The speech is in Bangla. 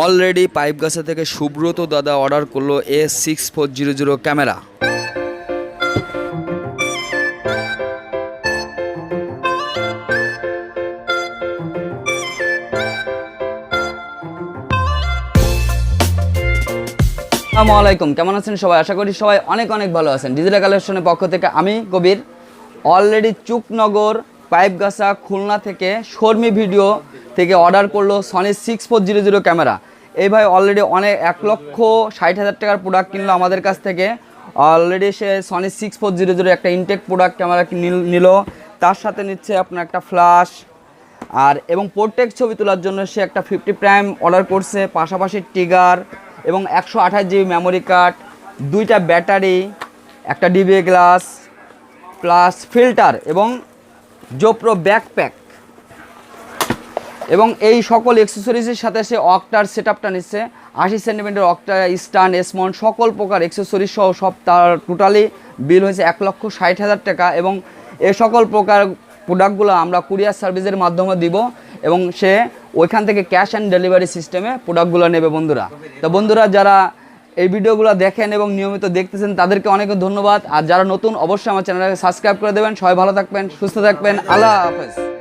অলরেডি পাইপ পাইপগাছা থেকে সুব্রত দাদা অর্ডার করল A six four zero zero camera. আসসালামু আলাইকুম, কেমন আছেন সবাই? আশা করি সবাই অনেক অনেক ভালো আছেন। ডিজিটাল কালেকশনের পক্ষ থেকে আমি, কবির, অলরেডি চুকনগর পাইপগাছা খুলনা থেকে শর্মি ভিডিও থেকে অর্ডার করল Sony six four zero zero camera. এই ভাই অলরেডি অনেক এক লক্ষ ষাট হাজার টাকার প্রোডাক্ট কিনলো আমাদের কাছ থেকে। অলরেডি সে Sony six four zero zero একটা ইনটেক প্রোডাক্ট ক্যামেরা নিল তার সাথে নিচ্ছে আপনার একটা ফ্ল্যাশ আর এবং পোর্টেক ছবি তোলার জন্য সে একটা ফিফটি প্রাইম অর্ডার করছে, পাশাপাশি টিগার এবং একশো আঠাশ জিবি মেমোরি কার্ড দুইটা ব্যাটারি একটা ডিবিএ গ্লাস প্লাস ফিল্টার এবং জোপ্রো ব্যাকপ্যাক। এবং এই সকল অ্যাক্সেসরিজের সাথে সে অক্টার সেট আপটা নিচ্ছে। আশি সেন্টিমিটার অক্টা স্টান এসমন সকল প্রকার অ্যাক্সেসরিজ সহ সব তার টোটালি বিল হয়েছে এক লক্ষ ষাট হাজার টাকা এবং এ সকল প্রকার প্রোডাক্টগুলো আমরা কুরিয়ার সার্ভিসের মাধ্যমে দিব এবং সে ওইখান থেকে ক্যাশ অ্যান্ড ডেলিভারি সিস্টেমে প্রোডাক্টগুলো নেবে বন্ধুরা। তো বন্ধুরা, যারা এই ভিডিওগুলো দেখেন এবং নিয়মিত দেখতেছেন, তাদেরকে অনেক ধন্যবাদ। আর যারা নতুন, অবশ্যই আমার চ্যানেলটাকে সাবস্ক্রাইব করে দেবেন। সবাই ভালো থাকবেন, সুস্থ থাকবেন। আল্লাহ হাফেজ।